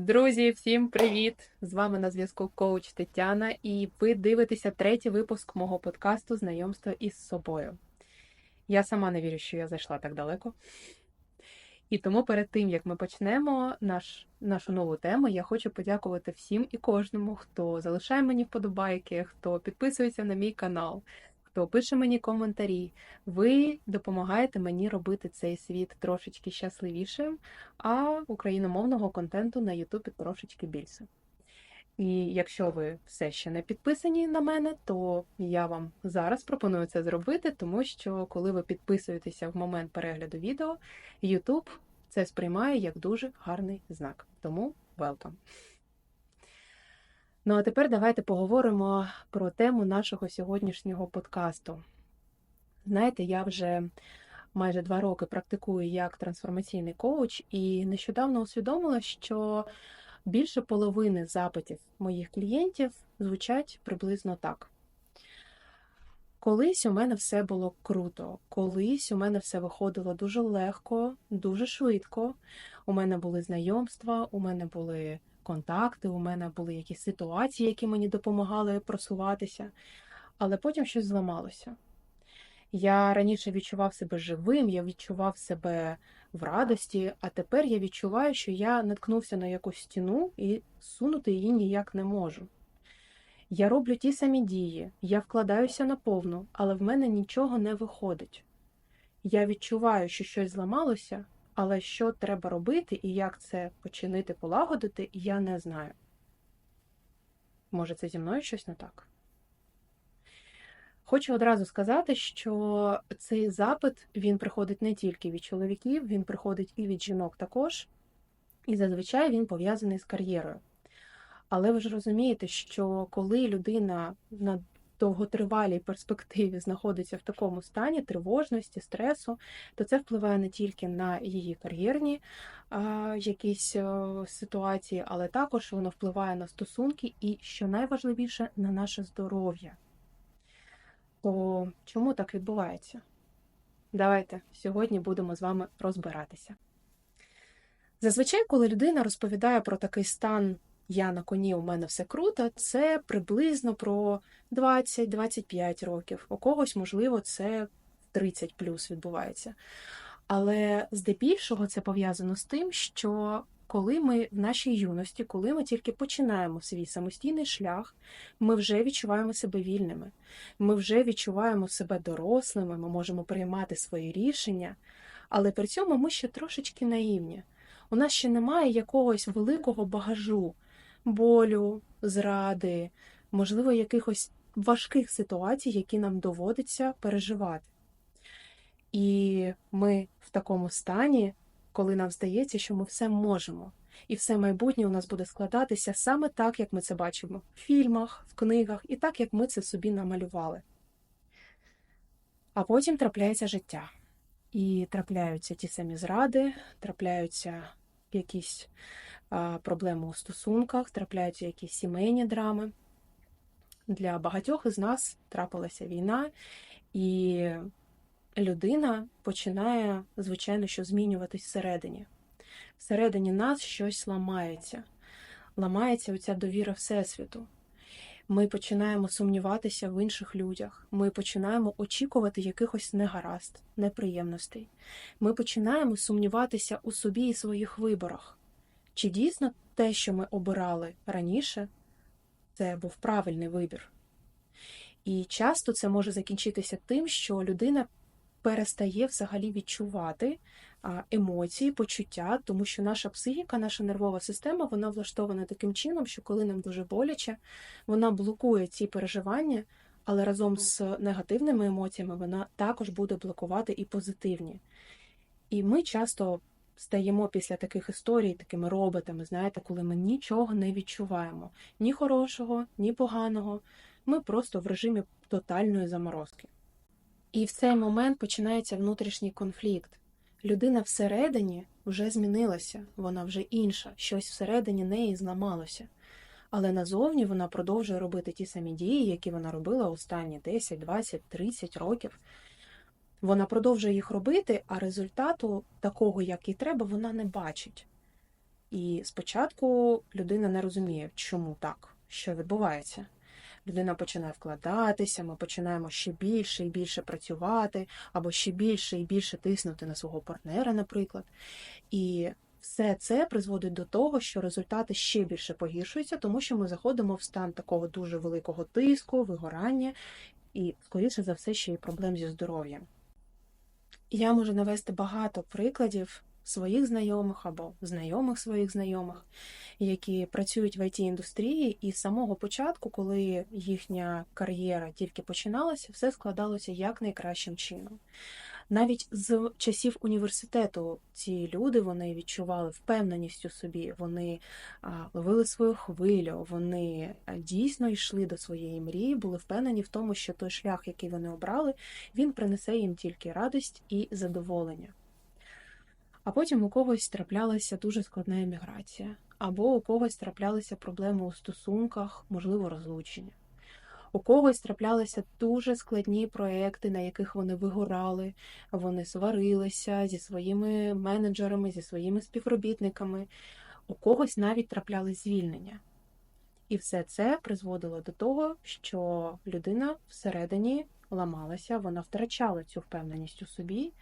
Друзі, всім привіт! З вами на зв'язку коуч Тетяна, і ви дивитеся третій випуск мого подкасту Знайомство із собою. Я сама не вірю, що я зайшла так далеко. І тому перед тим, як ми почнемо наш, нашу нову тему, я хочу подякувати всім і кожному, хто залишає мені вподобайки, хто підписується на мій канал, хто пише мені коментарі. Ви допомагаєте мені робити цей світ трошечки щасливішим, а україномовного контенту на Ютубі трошечки більше. І якщо ви все ще не підписані на мене, то я вам зараз пропоную це зробити, тому що коли ви підписуєтеся в момент перегляду відео, YouTube це сприймає як дуже гарний знак. Тому welcome! Ну а тепер давайте поговоримо про тему нашого сьогоднішнього подкасту. Знаєте, я вже майже два роки практикую як трансформаційний коуч, і нещодавно усвідомила, що більше половини запитів моїх клієнтів звучать приблизно так. Колись у мене все було круто, колись у мене все виходило дуже легко, дуже швидко. У мене були знайомства, у мене були контакти, у мене були якісь ситуації, які мені допомагали просуватися, але потім щось зламалося. Я раніше відчував себе живим, я відчував себе в радості, а тепер я відчуваю, що я наткнувся на якусь стіну і сунути її ніяк не можу. Я роблю ті самі дії, я вкладаюся наповну, але в мене нічого не виходить. Я відчуваю, що щось зламалося, але що треба робити і як це починити полагодити, я не знаю. Може, це зі мною щось не так? Хочу одразу сказати, що цей запит він приходить не тільки від чоловіків, він приходить і від жінок також, і зазвичай він пов'язаний з кар'єрою. Але ви ж розумієте, що коли людина на довготривалій перспективі знаходиться в такому стані тривожності, стресу, то це впливає не тільки на її кар'єрні якісь а, ситуації, але також воно впливає на стосунки і, що найважливіше, на наше здоров'я. То чому так відбувається? Давайте сьогодні будемо з вами розбиратися. Зазвичай, коли людина розповідає про такий стан я на коні, у мене все круто, це приблизно про 20-25 років. У когось, можливо, це 30 плюс відбувається. Але здебільшого це пов'язано з тим, що коли ми в нашій юності, коли ми тільки починаємо свій самостійний шлях, ми вже відчуваємо себе вільними, ми вже відчуваємо себе дорослими, ми можемо приймати свої рішення, але при цьому ми ще трошечки наївні. У нас ще немає якогось великого багажу болю, зради, можливо, якихось важких ситуацій, які нам доводиться переживати. І ми в такому стані, коли нам здається, що ми все можемо, і все майбутнє у нас буде складатися саме так, як ми це бачимо в фільмах, в книгах, і так, як ми це собі намалювали. А потім трапляється життя. І трапляються ті самі зради, трапляються якісь проблеми у стосунках, трапляються якісь сімейні драми. Для багатьох із нас трапилася війна, і людина починає, звичайно, що змінюватись всередині. Всередині нас щось ламається. Ламається оця довіра Всесвіту. Ми починаємо сумніватися в інших людях. Ми починаємо очікувати якихось негаразд, неприємностей. Ми починаємо сумніватися у собі і своїх виборах. Чи дійсно те, що ми обирали раніше, це був правильний вибір? І часто це може закінчитися тим, що людина перестає взагалі відчувати емоції, почуття, тому що наша психіка, наша нервова система, вона влаштована таким чином, що коли нам дуже боляче, вона блокує ці переживання, але разом з негативними емоціями вона також буде блокувати і позитивні. І ми часто стаємо після таких історій такими роботами, знаєте, коли ми нічого не відчуваємо, ні хорошого, ні поганого. Ми просто в режимі тотальної заморозки. І в цей момент починається внутрішній конфлікт. Людина всередині вже змінилася, вона вже інша, щось всередині неї зламалося. Але назовні вона продовжує робити ті самі дії, які вона робила останні 10, 20, 30 років. Вона продовжує їх робити, а результату такого, як їй треба, вона не бачить. І спочатку людина не розуміє, чому так, що відбувається. Людина починає вкладатися, ми починаємо ще більше і більше працювати, або ще більше і більше тиснути на свого партнера, наприклад. І все це призводить до того, що результати ще більше погіршуються, тому що ми заходимо в стан такого дуже великого тиску, вигорання і, скоріше за все, ще й проблем зі здоров'ям. Я можу навести багато прикладів своїх знайомих або знайомих своїх знайомих, які працюють в it індустрії, і з самого початку, коли їхня кар'єра тільки починалася, все складалося як найкращим чином. Навіть з часів університету ці люди вони відчували впевненість у собі, вони ловили свою хвилю, вони дійсно йшли до своєї мрії, були впевнені в тому, що той шлях, який вони обрали, він принесе їм тільки радість і задоволення. А потім у когось траплялася дуже складна еміграція, або у когось траплялися проблеми у стосунках, можливо, розлучення. У когось траплялися дуже складні проекти, на яких вони вигорали, вони сварилися зі своїми менеджерами, зі своїми співробітниками, у когось навіть трапляли звільнення. І все це призводило до того, що людина всередині ламалася, вона втрачала цю впевненість у собі.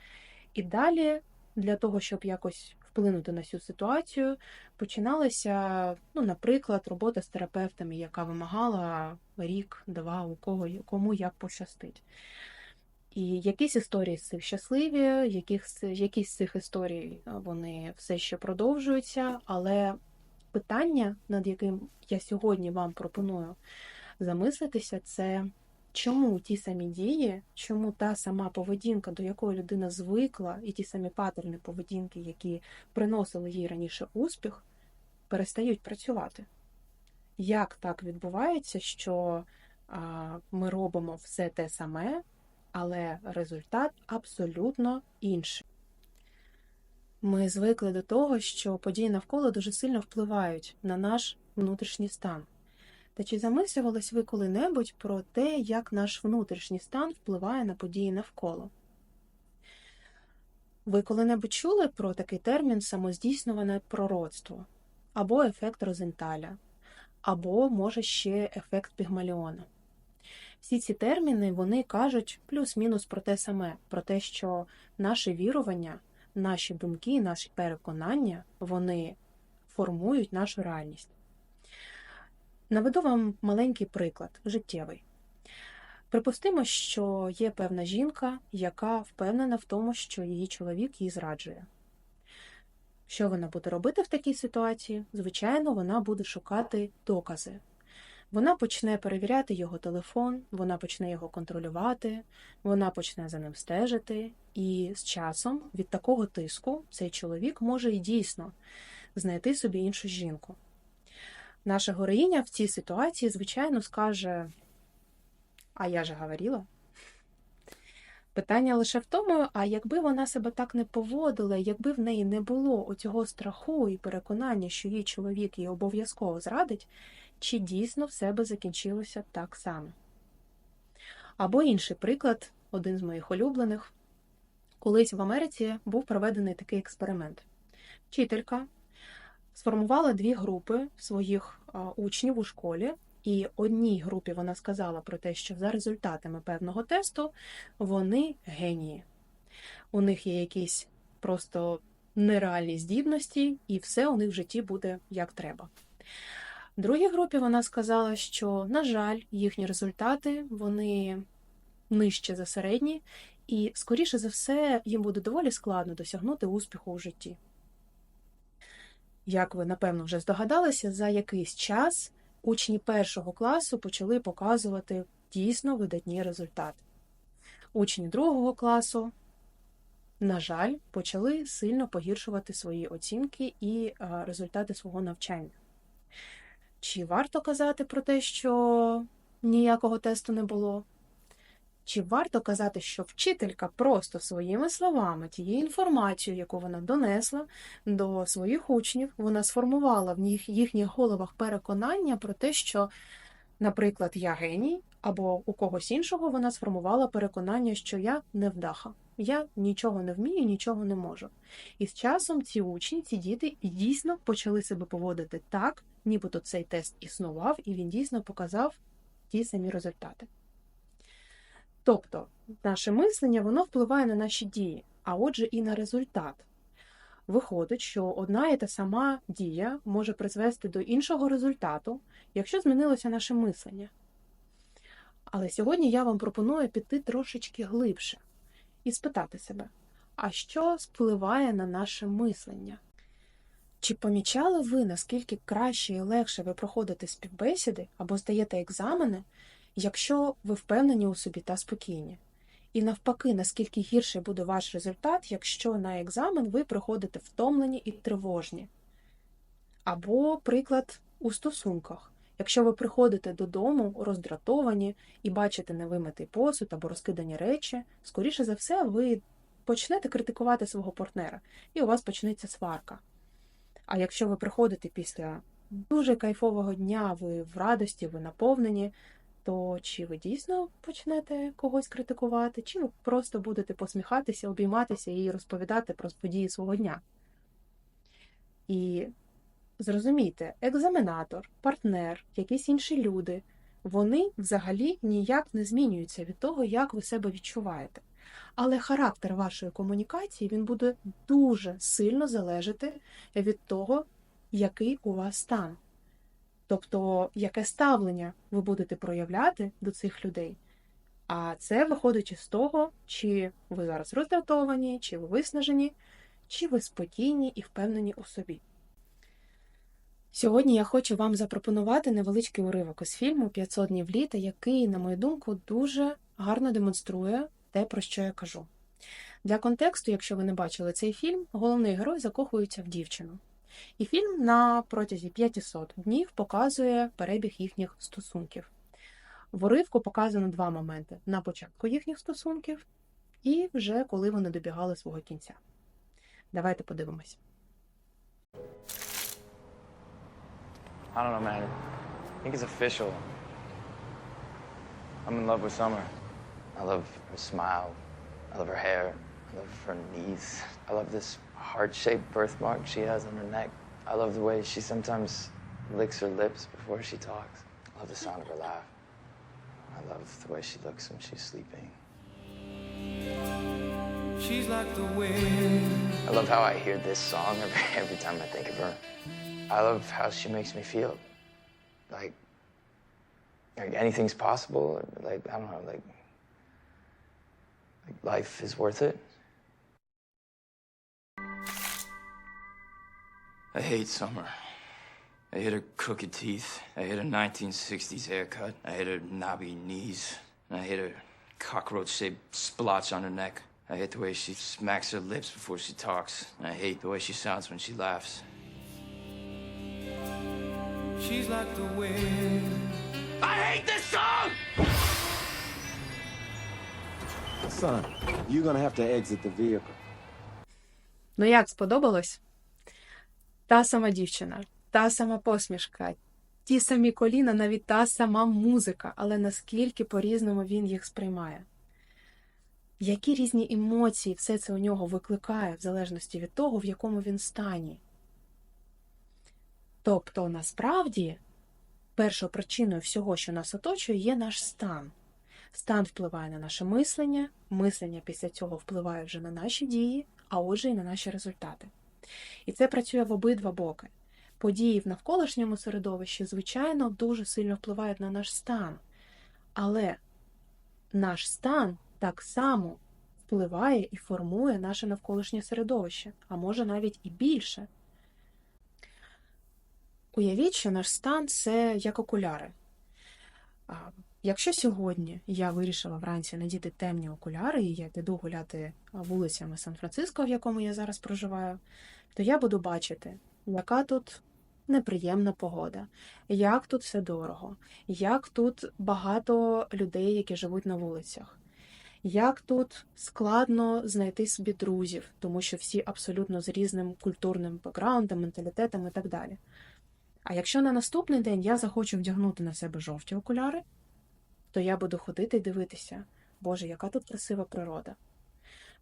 І далі, для того, щоб якось вплинути на цю ситуацію, починалася, ну, наприклад, робота з терапевтами, яка вимагала рік, два, у кого кому як пощастить. І якісь історії з цих щасливі, якісь, якісь з цих історій вони все ще продовжуються, але питання, над яким я сьогодні вам пропоную замислитися, це чому ті самі дії, чому та сама поведінка, до якої людина звикла, і ті самі паттерни поведінки, які приносили їй раніше успіх, перестають працювати. Як так відбувається, що а, ми робимо все те саме, але результат абсолютно інший? Ми звикли до того, що події навколо дуже сильно впливають на наш внутрішній стан. Та чи замислювались ви коли-небудь про те, як наш внутрішній стан впливає на події навколо? Ви коли-небудь чули про такий термін самоздійснюване пророцтво, або ефект Розенталя, або, може, ще ефект Пігмаліона? Всі ці терміни вони кажуть плюс-мінус про те саме, про те, що наше вірування, наші думки, наші переконання вони формують нашу реальність. Наведу вам маленький приклад, життєвий. Припустимо, що є певна жінка, яка впевнена в тому, що її чоловік її зраджує. Що вона буде робити в такій ситуації? Звичайно, вона буде шукати докази. Вона почне перевіряти його телефон, вона почне його контролювати, вона почне за ним стежити, і з часом від такого тиску цей чоловік може і дійсно знайти собі іншу жінку. Наша героїня в цій ситуації, звичайно, скаже: А я же говорила. Питання лише в тому, а якби вона себе так не поводила, якби в неї не було оцього страху і переконання, що її чоловік її обов'язково зрадить, чи дійсно все би закінчилося так само? Або інший приклад, один з моїх улюблених. Колись в Америці був проведений такий експеримент. Вчителька сформувала дві групи своїх учнів у школі, і одній групі вона сказала про те, що за результатами певного тесту вони генії. У них є якісь просто нереальні здібності, і все у них в житті буде як треба. Другій групі вона сказала, що, на жаль, їхні результати вони нижче за середні, і, скоріше за все, їм буде доволі складно досягнути успіху у житті. Як ви, напевно, вже здогадалися, за якийсь час учні першого класу почали показувати дійсно видатні результати. Учні другого класу, на жаль, почали сильно погіршувати свої оцінки і результати свого навчання. Чи варто казати про те, що ніякого тесту не було? Чи варто казати, що вчителька просто своїми словами, тією інформацією, яку вона донесла до своїх учнів, вона сформувала в їхніх головах переконання про те, що, наприклад, я геній, або у когось іншого вона сформувала переконання, що я невдаха. я нічого не вмію, нічого не можу. І з часом ці учні, ці діти дійсно почали себе поводити так, нібито цей тест існував, і він дійсно показав ті самі результати. Тобто, наше мислення воно впливає на наші дії, а отже, і на результат. Виходить, що одна і та сама дія може призвести до іншого результату, якщо змінилося наше мислення. Але сьогодні я вам пропоную піти трошечки глибше і спитати себе, а що впливає на наше мислення? Чи помічали ви, наскільки краще і легше ви проходите співбесіди або здаєте екзамени, якщо ви впевнені у собі та спокійні? І навпаки, наскільки гірший буде ваш результат, якщо на екзамен ви приходите втомлені і тривожні? Або приклад у стосунках. Якщо ви приходите додому роздратовані і бачите невимитий посуд або розкидані речі, скоріше за все, ви почнете критикувати свого партнера, і у вас почнеться сварка. А якщо ви приходите після дуже кайфового дня, ви в радості, ви наповнені, то чи ви дійсно почнете когось критикувати, чи ви просто будете посміхатися, обійматися і розповідати про події свого дня? І зрозумійте, екзаменатор, партнер, якісь інші люди, вони взагалі ніяк не змінюються від того, як ви себе відчуваєте. Але характер вашої комунікації він буде дуже сильно залежати від того, який у вас стан. Тобто, яке ставлення ви будете проявляти до цих людей. А це виходить із того, чи ви зараз роздратовані, чи ви виснажені, чи ви спокійні і впевнені у собі. Сьогодні я хочу вам запропонувати невеличкий уривок із фільму «500 днів літа, який, на мою думку, дуже гарно демонструє те, про що я кажу. Для контексту, якщо ви не бачили цей фільм, головний герой закохується в дівчину. І фільм на протязі 500 днів показує перебіг їхніх стосунків. В уривку показано два моменти: на початку їхніх стосунків і вже коли вони добігали свого кінця. Давайте подивимось. I don't know, man. I think it's official. I'm in love with Summer. I love her smile. I love her hair. I love her knees. I love this heart-shaped birthmark she has on her neck. I love the way she sometimes licks her lips before she talks. I love the sound of her laugh. I love the way she looks when she's sleeping. She's like the wind. I love how I hear this song every, every time I think of her. I love how she makes me feel like like anything's possible. Like I don't know, like like life is worth it. I hate summer. I hate her crooked teeth. I hate her 1960s haircut. I hate her knobby knees. And I hate her cockroach-shaped splotch on her neck. I hate the way she smacks her lips before she talks. And I hate the way she sounds when she laughs. She's like the wind. I hate this song! Son, you're gonna have to exit the vehicle. Ну як сподобалось? Та сама дівчина, та сама посмішка, ті самі коліна, навіть та сама музика, але наскільки по-різному він їх сприймає. Які різні емоції все це у нього викликає, в залежності від того, в якому він стані. Тобто, насправді, першою причиною всього, що нас оточує, є наш стан. Стан впливає на наше мислення, мислення після цього впливає вже на наші дії, а отже, і на наші результати. І це працює в обидва боки. Події в навколишньому середовищі, звичайно, дуже сильно впливають на наш стан. Але наш стан так само впливає і формує наше навколишнє середовище, а може навіть і більше. Уявіть, що наш стан це як окуляри. Якщо сьогодні я вирішила вранці надіти темні окуляри, і я піду гуляти вулицями Сан-Франциско, в якому я зараз проживаю, то я буду бачити, яка тут неприємна погода, як тут все дорого, як тут багато людей, які живуть на вулицях, як тут складно знайти собі друзів, тому що всі абсолютно з різним культурним бекграундом, менталітетом і так далі. А якщо на наступний день я захочу вдягнути на себе жовті окуляри, то я буду ходити і дивитися, Боже, яка тут красива природа.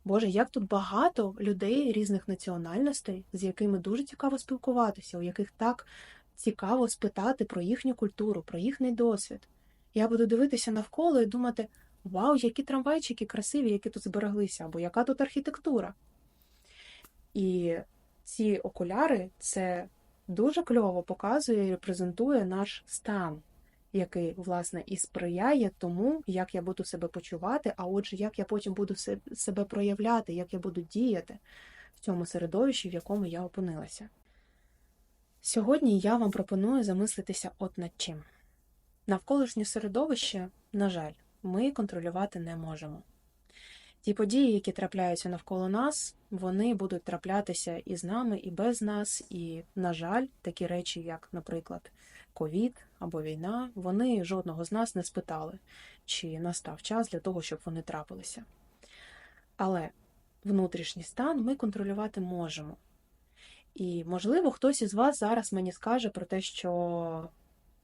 Боже, як тут багато людей різних національностей, з якими дуже цікаво спілкуватися, у яких так цікаво спитати про їхню культуру, про їхній досвід. Я буду дивитися навколо і думати: вау, які трамвайчики красиві, які тут збереглися, або яка тут архітектура. І ці окуляри це дуже кльово показує і репрезентує наш стан, який, власне, і сприяє тому, як я буду себе почувати, а отже, як я потім буду себе проявляти, як я буду діяти в цьому середовищі, в якому я опинилася. Сьогодні я вам пропоную замислитися от над чим. Навколишнє середовище, на жаль, ми контролювати не можемо. Ті події, які трапляються навколо нас, вони будуть траплятися і з нами, і без нас. І, на жаль, такі речі, як, наприклад, ковід або війна, вони жодного з нас не спитали, чи настав час для того, щоб вони трапилися. Але внутрішній стан ми контролювати можемо. І, можливо, хтось із вас зараз мені скаже про те, що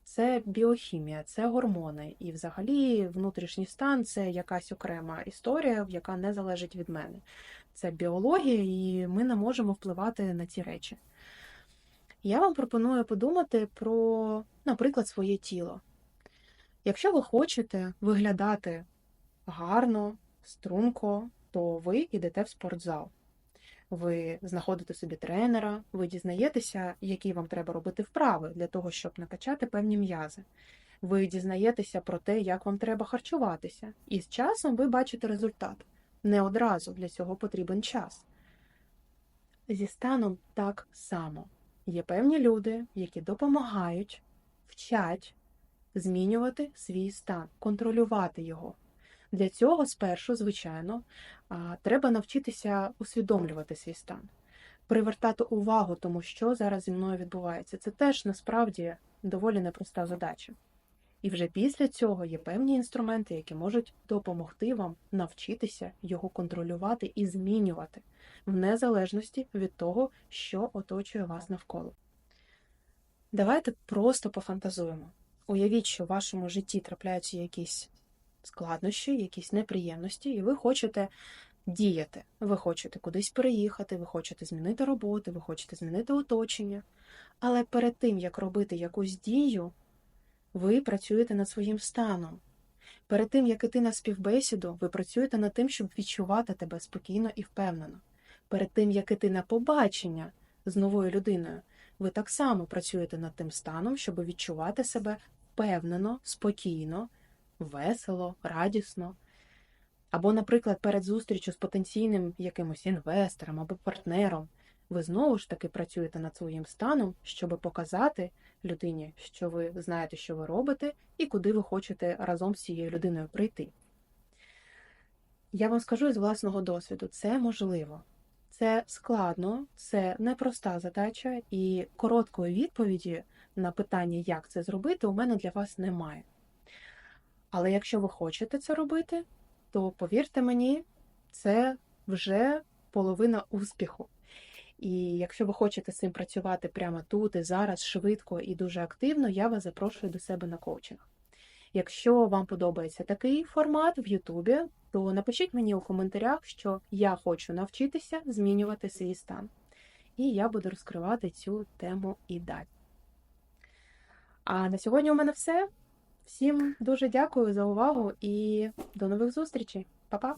це біохімія, це гормони, і взагалі внутрішній стан це якась окрема історія, яка не залежить від мене. Це біологія, і ми не можемо впливати на ці речі. Я вам пропоную подумати про, наприклад, своє тіло. Якщо ви хочете виглядати гарно, струнко, то ви йдете в спортзал. Ви знаходите собі тренера, ви дізнаєтеся, які вам треба робити вправи для того, щоб накачати певні м'язи. Ви дізнаєтеся про те, як вам треба харчуватися, і з часом ви бачите результат. Не одразу для цього потрібен час. Зі станом так само. Є певні люди, які допомагають, вчать змінювати свій стан, контролювати його. Для цього спершу, звичайно, треба навчитися усвідомлювати свій стан, привертати увагу тому, що зараз зі мною відбувається. Це теж насправді доволі непроста задача. І вже після цього є певні інструменти, які можуть допомогти вам навчитися його контролювати і змінювати в незалежності від того, що оточує вас навколо. Давайте просто пофантазуємо. Уявіть, що в вашому житті трапляються якісь складнощі, якісь неприємності, і ви хочете діяти. Ви хочете кудись переїхати, ви хочете змінити роботу, ви хочете змінити оточення. Але перед тим, як робити якусь дію, ви працюєте над своїм станом. Перед тим, як іти на співбесіду, ви працюєте над тим, щоб відчувати тебе спокійно і впевнено. Перед тим, як іти на побачення з новою людиною, ви так само працюєте над тим станом, щоб відчувати себе впевнено, спокійно, весело, радісно. Або, наприклад, перед зустрічю з потенційним якимось інвестором або партнером, ви знову ж таки працюєте над своїм станом, щоб показати людині, що ви знаєте, що ви робите, і куди ви хочете разом з цією людиною прийти. Я вам скажу із власного досвіду, це можливо. Це складно, це непроста задача, і короткої відповіді на питання, як це зробити, у мене для вас немає. Але якщо ви хочете це робити, то повірте мені, це вже половина успіху. І якщо ви хочете з цим працювати прямо тут і зараз, швидко і дуже активно, я вас запрошую до себе на коучинг. Якщо вам подобається такий формат в Ютубі, то напишіть мені у коментарях, що я хочу навчитися змінювати свій стан. І я буду розкривати цю тему і далі. А на сьогодні у мене все. Всім дуже дякую за увагу і до нових зустрічей. Па-па!